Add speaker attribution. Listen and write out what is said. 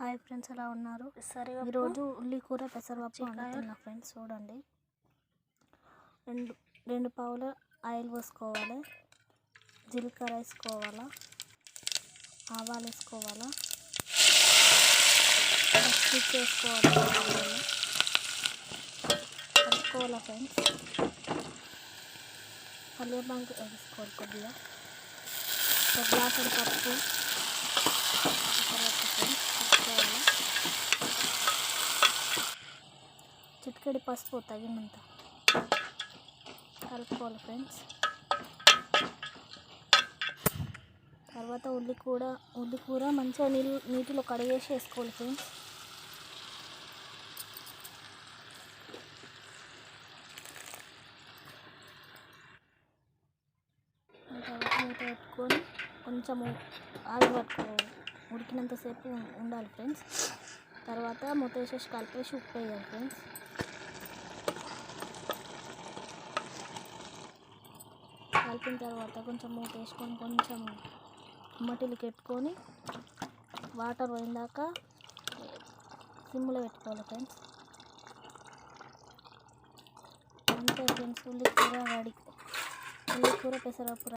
Speaker 1: Hi friends ఎలా ఉన్నారు?
Speaker 2: సరే
Speaker 1: ఈరోజు ఉల్లి కూర పెసరపప్పు వండుతున్నా ఫ్రెండ్స్ చూడండి. రెండు రెండు పావుల ఆయిల్ పోసుకోవాలి. జీలకర్ర వేసుకోవాలా? ఆవాలు వేసుకోవాలా? పచ్చిమిర్చి వేసుకోవాలి. కలుపుకోవాలా ఫ్రెండ్స్? కల్లేపాకు వేసుకోవాలి కొద్దిగా. ఒక గ్లాసు పప్పు తర్వాత ఫ్రెండ్స్ కలుపుకోవాలి చిటికెడి పసుపు తగినంత కలుపుకోవాలి ఫ్రెండ్స్. తర్వాత ఉల్లి కూడా ఉల్లి కూర మంచిగా నీళ్ళు నీటిలో కడిగేసి వేసుకోవాలి ఫ్రెండ్స్. తర్వాత పెట్టుకొని కొంచెము ఆవిరి పట్టుకో ఉడికినంతసేపు ఉండాలి ఫ్రెండ్స్. తర్వాత మూత వేసేసి కలిపేసి ఉప్పు వేయాలి ఫ్రెండ్స్. కలిపిన తర్వాత కొంచెం మూత వేసుకొని కొంచెం మట్టిలు పెట్టుకొని వాటర్ పోయిందాక సిమ్లో పెట్టుకోవాలి ఫ్రెండ్స్. అంతే ఫ్రెండ్స్ ఉల్లి కూర రెడీ. ఉల్లి కూర పెసరపు